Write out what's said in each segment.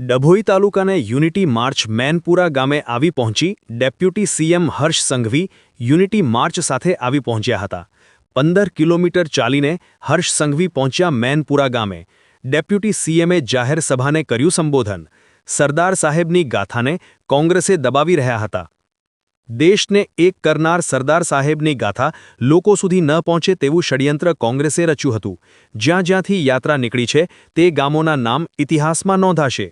ડભોઈ તાલુકાને unity march Manpura ગામે આવી પહોંચી deputy CM Harsh Sanghavi unity march સાથે આવી પહોંચ્યા હતા. પંદર કિલોમીટર ચાલીને હર્ષ સંઘવી પહોંચ્યા મેનપુરા ગામે. ડેપ્યુટી સીએમએ જાહેર સભાને કર્યું સંબોધન. સરદાર સાહેબની ગાથાને કોંગ્રેસે દબાવી રહ્યા હતા. દેશને એક કરનાર સરદાર સાહેબની ગાથા લોકો સુધી ન પહોંચે તેવું ષડયંત્ર કોંગ્રેસે રચ્યું હતું. જ્યાં જ્યાંથી યાત્રા નીકળી છે, તે ગામોના નામ ઇતિહાસમાં નોંધાશે.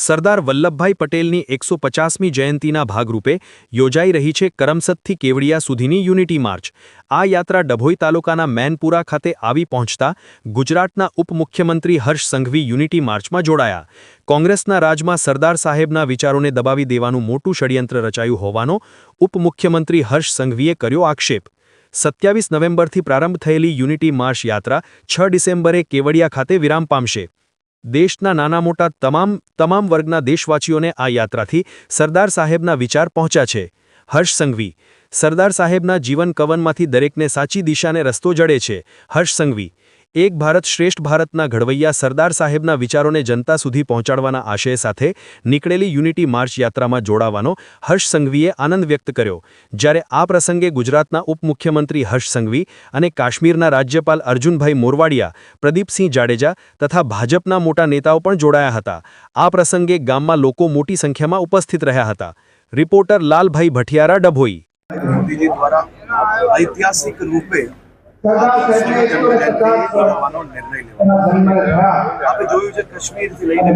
સરદાર વલ્લભભાઈ પટેલની એકસો પચાસમી જયંતિના ભાગરૂપે યોજાઈ રહી છે કરમસદથી કેવડિયા સુધીની યુનિટી માર્ચ. આ યાત્રા ડભોઈ તાલુકાના મેનપુરા ખાતે આવી પહોંચતા ગુજરાતના ઉપમુખ્યમંત્રી હર્ષ સંઘવી યુનિટી માર્ચમાં જોડાયા. કોંગ્રેસના રાજમાં સરદાર સાહેબના વિચારોને દબાવી દેવાનું મોટું ષડયંત્ર રચાયું હોવાનો ઉપમુખ્યમંત્રી હર્ષ સંઘવીએ કર્યો આક્ષેપ. સત્યાવીસ નવેમ્બરથી પ્રારંભ થયેલી યુનિટી માર્ચ યાત્રા છ ડિસેમ્બરે કેવડિયા ખાતે વિરામ પામશે. દેશના નાના મોટા તમામ તમામ વર્ગના દેશવાસીઓને આ યાત્રાથી સરદાર સાહેબના વિચાર પહોંચ્યા છે. હર્ષ સંઘવી, સરદાર સાહેબના જીવન કવનમાંથી દરેકને સાચી દિશાને રસ્તો જડે છે. હર્ષ સંઘવી એક ભારત શ્રેષ્ઠ ભારતના ઘડવૈયા સરદાર સાહેબના વિચારોને જનતા સુધી પહોંચાડવાના આશય સાથે નીકળેલી યુનિટી માર્ચ યાત્રામાં જોડાવાનો હર્ષ સંઘવીએ આનંદ વ્યક્ત કર્યો. જ્યારે આ પ્રસંગે ગુજરાતના ઉપમુખ્યમંત્રી હર્ષ સંઘવી અને કાશ્મીરના રાજ્યપાલ અર્જુનભાઈ મોરવાડિયા, પ્રદીપસિંહ જાડેજા તથા ભાજપના મોટા નેતાઓ પણ જોડાયા હતા. આ પ્રસંગે ગામમાં લોકો મોટી સંખ્યામાં ઉપસ્થિત રહ્યા હતા. રિપોર્ટર લાલભાઈ ભઠિયારા ડભોઈ. દ્વારા ઐતિહાસિક રૂપે આપણે જોયું છે કાશ્મીરથી લઈને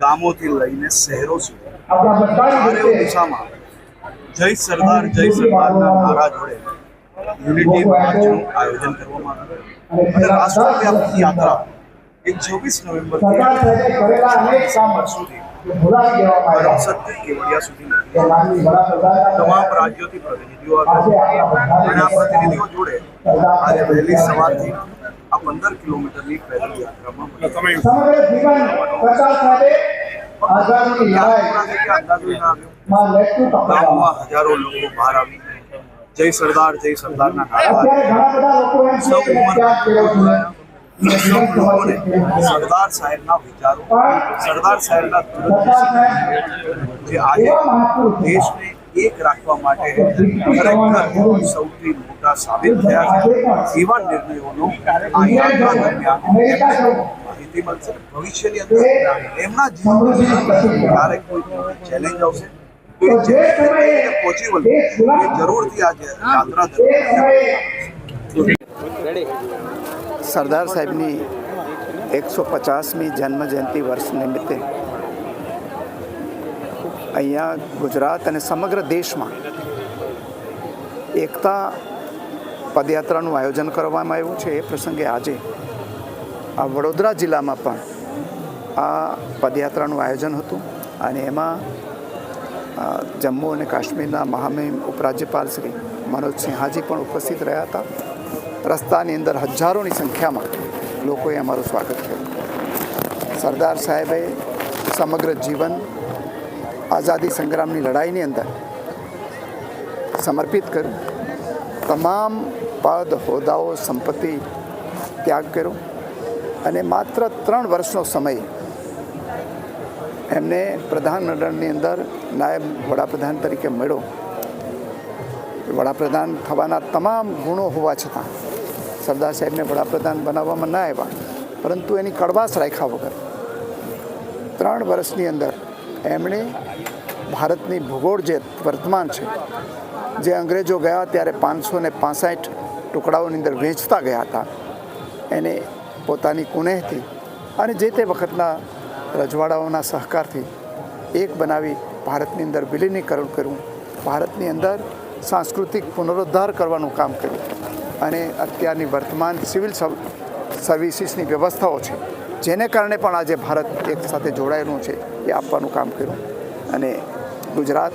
ગામોથી લઈને શહેરો સુધી. દિશામાં જય સરદાર જય સરદારના નારા જોડે યુનિટી માર્ચનું આયોજન કરવામાં આવ્યું. અને રાષ્ટ્રવ્યાપી યાત્રા એક ચોવીસ નવેમ્બર સુધી કરમસદથી કેવડિયા સુધી તમામ રાજ્યોથી પ્રતિનિધિઓ અને આ પ્રતિનિધિઓ જોડે આજે વહેલી સવારથી આ પંદર કિલોમીટરની પેદલ યાત્રામાં હજારો લોકો બહાર આવી જય સરદાર જય સરદારના નારા. સૌ છે. સરદાર સાહેબના વિચારો, સરદાર સાહેબના જે આજે. દેશને એક રાખવા માટે ખરેખર સૌથી મોટા સાબિત થયા છે એવા નિર્ણયોનો આ યાત્રા દરમિયાન માહિતી મળશે ભવિષ્યની અંદર એમના જીવનમાં ક્યારેક કોઈ ચેલેન્જ આવશે પહોંચી વળવું એ જરૂરથી આજે યાત્રા દરમિયાન સરદાર સાહેબની એકસો પચાસમી જન્મ જયંતિ વર્ષ નિમિત્તે અહીંયા ગુજરાત અને સમગ્ર દેશમાં એકતા પદયાત્રાનું આયોજન કરવામાં આવ્યું છે. એ પ્રસંગે આજે આ વડોદરા જિલ્લામાં પણ આ પદયાત્રાનું આયોજન હતું અને એમાં જમ્મુ અને કાશ્મીરના મહામહિમ ઉપરાજ્યપાલ શ્રી મનોજ સિંહાજી પણ ઉપસ્થિત રહ્યા હતા. રસ્તાની અંદર હજારોની સંખ્યામાં લોકોએ અમારું સ્વાગત કર્યું. સરદાર સાહેબે સમગ્ર જીવન આઝાદી સંગ્રામની લડાઈની અંદર સમર્પિત કર્યું. તમામ પદ, હોદ્દાઓ, સંપત્તિ ત્યાગ કર્યો અને માત્ર ત્રણ વર્ષનો સમય એમને પ્રધાનમંડળની અંદર નાયબ વડાપ્રધાન તરીકે મળ્યો. વડાપ્રધાન થવાના તમામ ગુણો હોવા છતાં સરદાર સાહેબને વડાપ્રધાન બનાવવામાં ના આવ્યા, પરંતુ એની કડવાશ રાખ્યા વગર ત્રણ વર્ષની અંદર એમણે ભારતની ભૂગોળ જે વર્તમાન છે, જે અંગ્રેજો ગયા ત્યારે પાંચસો ને પાસઠ ટુકડાઓની અંદર વેચતા ગયા હતા, એને પોતાની કુનેહથી અને જે તે વખતના રજવાડાઓના સહકારથી એક બનાવી ભારતની અંદર વિલીનીકરણ કર્યું, ભારતની અંદર સાંસ્કૃતિક પુનરુદ્ધાર કરવાનું કામ કર્યું. અને અત્યારની વર્તમાન સિવિલ સર્વ- સર્વિસીસની વ્યવસ્થાઓ છે, જેને કારણે પણ આજે ભારત એક સાથે જોડાયેલું છે, એ આપવાનું કામ કર્યું. અને ગુજરાત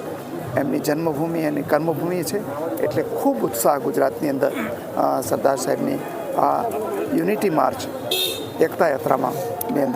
એમની જન્મભૂમિ અને કર્મભૂમિ છે, એટલે ખૂબ ઉત્સાહ ગુજરાતની અંદર સરદાર સાહેબની આ યુનિટી માર્ચ એકતા યાત્રામાં ની અંદર